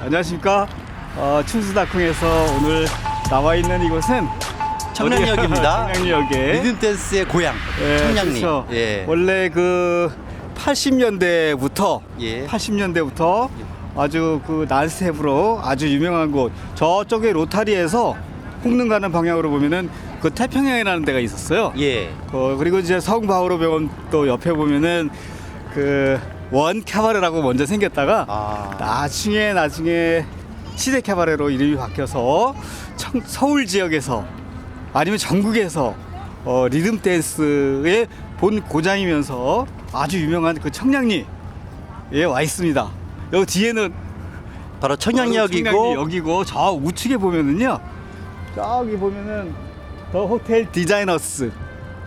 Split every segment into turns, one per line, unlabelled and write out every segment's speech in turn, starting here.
안녕하십니까. 어, 춘수다콩에서 오늘 나와 있는 이곳은
청량리역입니다.
청량리역에.
리듬 댄스의 고향
예,
청량리.
그렇죠.
예.
원래 그 80년대부터
예.
80년대부터 아주 그 난스텝으로 아주 유명한 곳 저쪽에 로타리에서 홍릉 가는 방향으로 보면은 그 태평양이라는 데가 있었어요.
예.
어, 그리고 이제 성바오로 병원 또 옆에 보면은 그 원 캐바레라고 먼저 생겼다가
아.
나중에 나중에 시대 캐바레로 이름이 바뀌어서 청- 서울 지역에서 아니면 전국에서 어, 리듬 댄스의 본 고장이면서 아주 유명한 그 청량리에 와 있습니다. 여기 뒤에는
바로 청량리역이고
여기고 저 우측에 보면은요 저기 보면은 더 호텔 디자이너스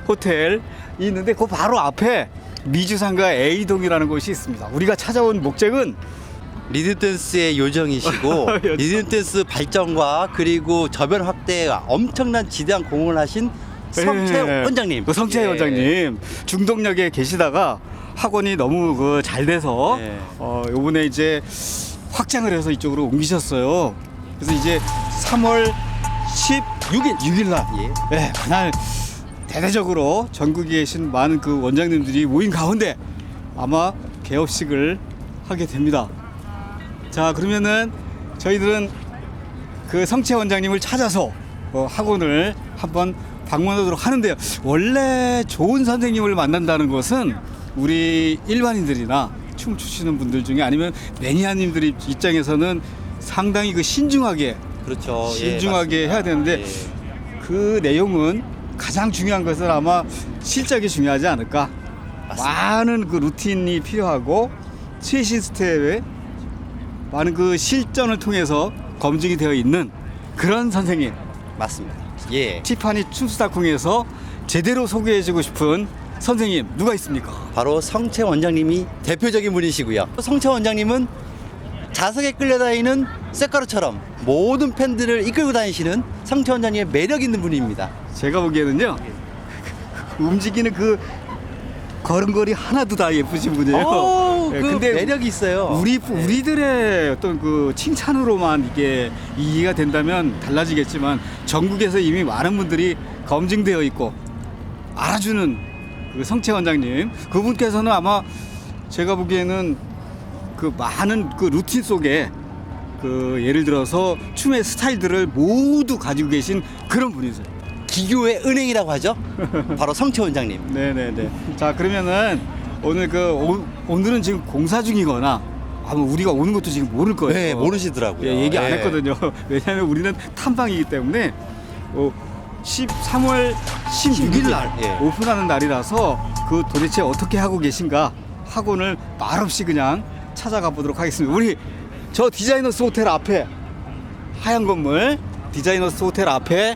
호텔이 있는데 그 바로 앞에 미주상가 A동이라는 곳이 있습니다. 우리가 찾아온 목적은
리듬 댄스의 요정이시고
요정.
리듬 댄스 발전과 그리고 저변 확대에 엄청난 지대한 공헌을 하신 성채
예,
원장님.
그 성채
예.
원장님 중동역에 계시다가 학원이 너무 그 잘 돼서
예.
어 요번에 이제 확장을 해서 이쪽으로 옮기셨어요. 그래서 이제 3월 16일 6일 날
예.
예, 그날 대대적으로 전국에 계신 많은 그 원장님들이 모인 가운데 아마 개업식을 하게 됩니다. 자, 그러면은 저희들은 그 성채 원장님을 찾아서 어, 학원을 한번 방문하도록 하는데요. 원래 좋은 선생님을 만난다는 것은 우리 일반인들이나 춤 추시는 분들 중에 아니면 매니아님들 입장에서는 상당히 그 신중하게
그렇죠. 예,
신중하게
맞습니다.
해야 되는데
예.
그 내용은 가장 중요한 것은 아마 실적이 중요하지 않을까. 많은 그 루틴이 필요하고 최신 스텝에 많은 그 실전을 통해서 검증이 되어 있는 그런 선생님.
맞습니다. 예.
티파니 춤수다콩에서 제대로 소개해주고 싶은 선생님 누가 있습니까?
바로 성채 원장님이 대표적인 분이시고요. 성채 원장님은 자석에 끌려다니는 쇳가루처럼 모든 팬들을 이끌고 다니시는 성채 원장님의 매력 있는 분입니다.
제가 보기에는요 움직이는 그 걸음걸이 하나도 다 예쁘신 분이에요.
오,
예,
그 매력이 있어요.
우리 우리들의 어떤 그 칭찬으로만 이게 이해가 된다면 달라지겠지만 전국에서 이미 많은 분들이 검증되어 있고 알아주는 그 성채 원장님 그분께서는 아마 제가 보기에는 그 많은 그 루틴 속에 그 예를 들어서 춤의 스타일들을 모두 가지고 계신 그런 분이세요.
기교의 은행이라고 하죠. 바로 성채 원장님.
네네네. 자 그러면은 오늘 그 오, 오늘은 지금 공사 중이거나 아마 우리가 오는 것도 지금 모를 거예요.
네, 모르시더라고요.
예, 얘기 안
예.
했거든요. 왜냐하면 우리는 탐방이기 때문에 어, 13월 16일 날
예.
오픈하는 날이라서 그 도대체 어떻게 하고 계신가 학원을 말없이 그냥 찾아가 보도록 하겠습니다. 우리 저 디자이너스 호텔 앞에 하얀 건물 디자이너스 호텔 앞에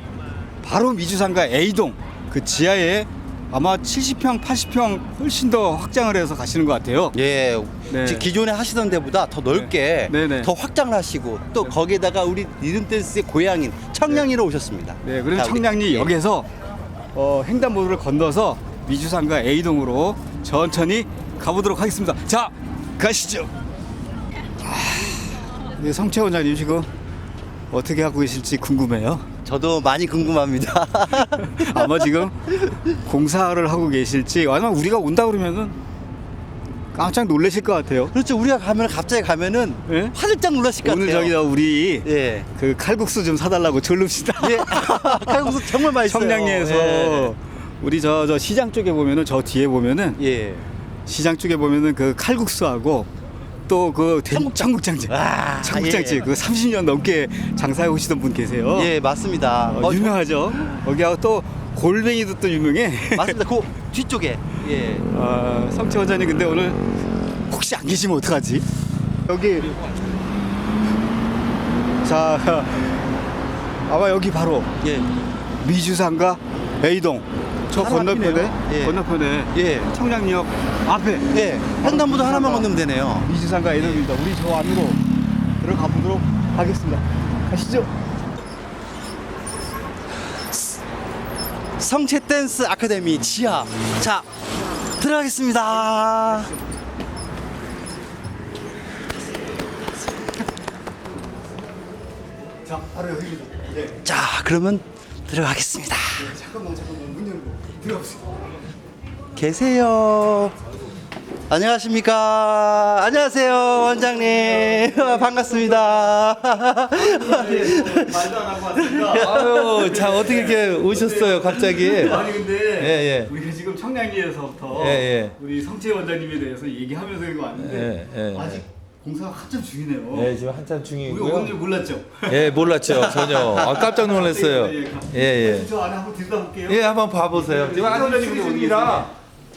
바로 미주상가 A동 그 지하에 아마 70평, 80평 훨씬 더 확장을 해서 가시는 것 같아요.
예,
네.
지금 기존에 하시던 데보다 더 넓게
네. 네네.
더 확장을 하시고 또 거기에다가 우리 리듬 댄스의 고향인 청량리로 오셨습니다.
네, 그럼
자, 우리-
청량리
예.
역에서 어, 횡단보도를 건너서 미주상가 A동으로 천천히 가보도록 하겠습니다. 자, 가시죠. 아, 네, 성채 원장님 지금 어떻게 하고 계실지 궁금해요.
저도 많이 궁금합니다.
아마 지금 공사를 하고 계실지 아마 우리가 온다 그러면은 깜짝 놀라실 것 같아요.
그렇죠. 우리가 가면 갑자기 가면은
예?
화들짝 놀라실 것
오늘
같아요.
저기 다 우리
예.
그 칼국수 좀 사달라고 졸릅시다.
예. 칼국수 정말 맛있어요.
청량리에서
예.
우리 저 저 시장 쪽에 보면은 저 뒤에 보면은
예.
시장 쪽에 보면은 그 칼국수하고 또 그 청국장집
아,
청국장집
예.
그 30년 넘게 장사해 오시던 분 계세요.
예, 맞습니다.
어,
어,
유명하죠. 거기하고 또 골뱅이도 또 유명해.
맞습니다. 그 뒤쪽에. 예.
아, 성채 원장님 근데 오늘 혹시 안 계시면 어떡하지? 여기 자 아마 여기 바로
예.
미주상가 A동 저 건너편에.
예.
건너편에
예.
청량리역 앞에
예. 횡단보도 하나만 건너면 되네요.
미주상가 A동입니다. 우리 저 안으로 들어가 보도록 하겠습니다. 가시죠.
성채 댄스 아카데미 지하. 자, 들어가겠습니다.
자. 네.
자, 그러면 들어가겠습니다.
잠깐만, 잠깐만. 문 열고 들어가보세요.
계세요. 안녕하십니까. 안녕하세요, 원장님. 반갑습니다.
말도 안 하고 왔습니다.
아유, 자 어떻게 이렇게 오셨어요, 갑자기?
아니 근데
예, 예.
우리가 지금 청량리에서부터
예, 예.
우리 성채 원장님에 대해서 얘기하면서 이거 왔는데
예, 예.
아직 공사가 한참 중이네요.
네, 지금 한참
우리
중이고요.
오는 줄 몰랐죠?
예, 몰랐죠, 전혀. 아, 깜짝 놀랐어요. 예, 예.
저 안에 한번 들어가 볼게요.
예, 한번 봐보세요. 지금 수리
어디
중이라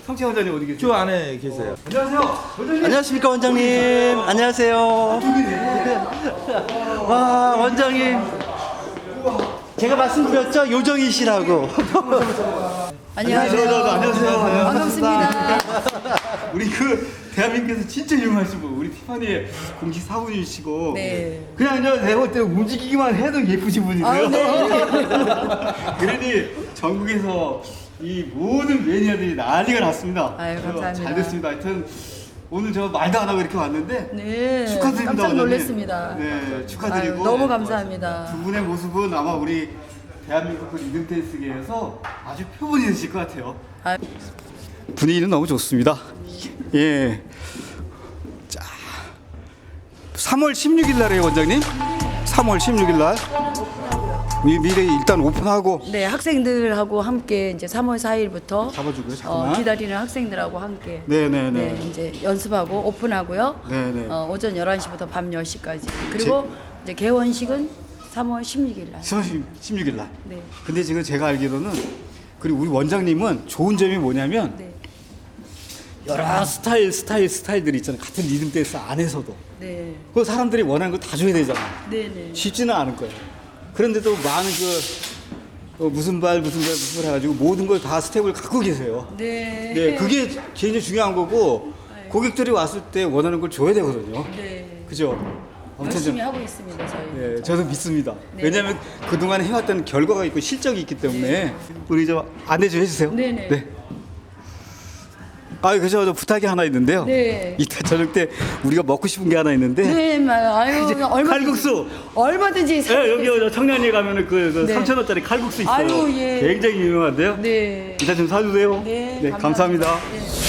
성채 원장님 어디 계세요?
저 안에 계세요.
안녕하세요. 원장님.
안녕하십니까, 원장님. 안녕하세요. 와, 원장님. 제가 말씀드렸죠? 요정이 씨라고.
안녕하세요. 안녕하세요.
반갑습니다.
우리 그 대한민국에서 진짜 유명하신 분 우리 티파니의 공식 사부님이시고
네.
그냥 저 내가 볼때 움직이기만 해도 예쁘신 분이고요.
아, 네.
그러니 전국에서 이 모든 매니아들이 난리가 났습니다.
아유,
그래서
감사합니다.
잘 됐습니다. 하여튼 오늘 저 말도 안 하고 이렇게 왔는데
네.
축하드립니다.
깜짝
원장님.
놀랐습니다.
네, 축하드리고
아유, 너무 감사합니다.
두 분의 모습은 아마 우리 대한민국 그 리듬 댄스계에서 아주 표본이 되실 것 같아요.
아,
분위기는 너무 좋습니다. 예. 자. 3월 16일 날이에요, 원장님. 3월 16일 날. 미, 미리 일단 오픈하고
네, 학생들하고 함께 이제 3월 4일부터
잡아주고요. 잠깐만.
어, 기다리는 학생들하고 함께
네, 네,
네,
네.
이제 연습하고 오픈하고요.
네, 네.
어, 오전 11시부터 밤 10시까지. 그리고 이제 개원식은 3월 16일 날.
3월 16일 날.
네.
근데 지금 제가 알기로는 그리고 우리 원장님은 좋은 점이 뭐냐면
네.
여러 스타일 스타일 스타일들이 있잖아요. 같은 리듬 댄스 안에서도.
네.
그 사람들이 원하는 거 다 줘야 되잖아.
네, 네.
쉽지는 않을 거예요. 그런데도 많은 그 어, 무슨 발 무슨 발 무슨 발 해가지고 모든 걸 다 스텝을 갖고 계세요.
네.
네, 그게 제일 중요한 거고 고객들이 왔을 때 원하는 걸 줘야 되거든요.
네.
그죠? 아무튼
열심히
좀,
하고 있습니다, 저희.
네, 저도 믿습니다.
네.
왜냐하면 그동안 해왔던 결과가 있고 실적이 있기 때문에 우리 저 안내 좀 해주세요.
네, 네.
네. 아, 그저 저 부탁이 하나 있는데요.
네.
이따 저녁 때 우리가 먹고 싶은 게 하나 있는데.
네, 마- 아유, 얼마든지
칼국수.
얼마든지 사-
네, 여기 저 청량리에 가면은 그, 그
네.
3천 원짜리 칼국수 있어요.
아유, 예.
굉장히 유명한데요.
네.
이따 좀 사주세요.
네,
감사합니다.
감사합니다. 네.